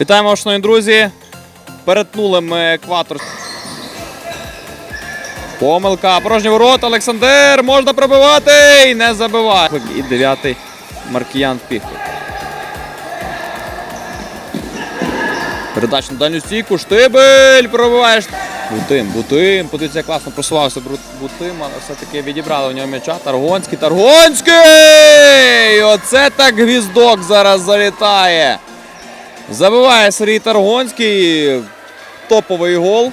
Вітаємо, шановні друзі. Перетнули ми екватор. Помилка. Порожні ворота. Олександр. Можна пробивати. І не забиває. І дев'ятий Маркіян Піхлик. Передач на дальню стійку. Штибель пробиваєш. Бутим, Бутим. Подивіться, класно просувався Бутим, але все-таки відібрали у нього м'яча. Таргонський. Таргонський! Оце так гвіздок зараз залітає. Забиває Сергій Таргонський. Топовий гол.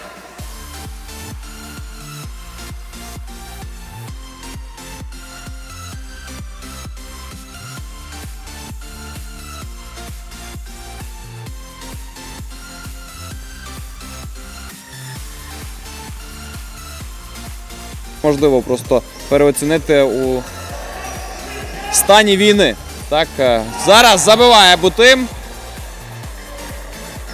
Можливо, просто переоцінити у стані війни. Так, е, зараз забиває Бутим.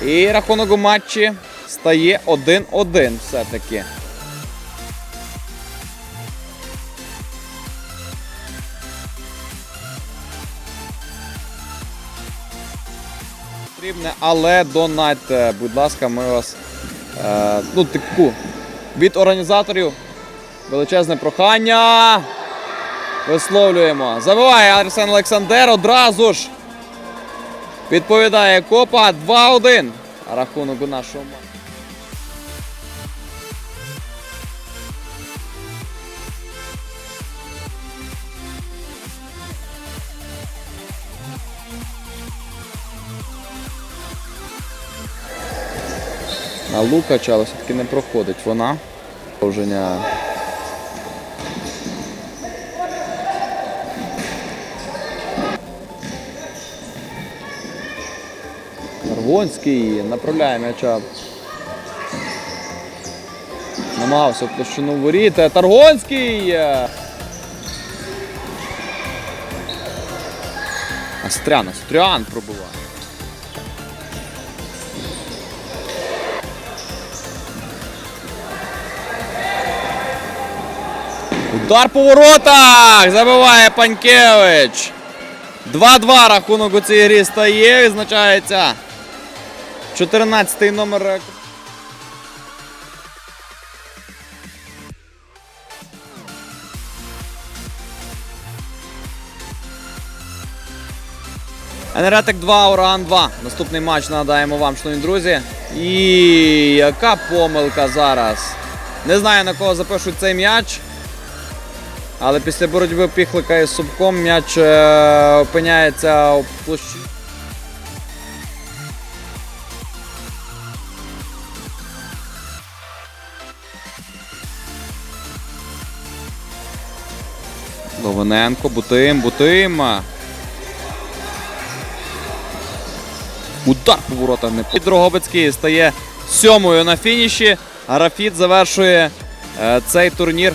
І рахунок у матчі стає 1-1 все-таки. Потрібне, але донайте, будь ласка, ми вас е, ну, таку від організаторів величезне прохання. Висловлюємо. Забиває Арсен Олександр одразу ж. Відповідає Копа 2-1. Рахунок у нашому. матчі. На Лукача, все-таки не проходить вона. Продовження. Таргонський направляє м'яча. Намагався площину воріт. Таргонський! Астрян, Астрян пробуває. Удар по воротах! Забиває Панькевич. 2-2 рахунок у цій грі стає. Відзначається 14-й номер. Енергетик 2, Ураган 2. Наступний матч нагадаємо вам, шановні друзі. І яка помилка зараз. Не знаю на кого запишуть цей м'яч. Але після боротьби Піхлика із Субком м'яч е, опиняється у площі. Ловененко, Бутим, Бутим. Удар по не під Дрогобицький стає сьомою на фініші. А Рафіт завершує е, цей турнір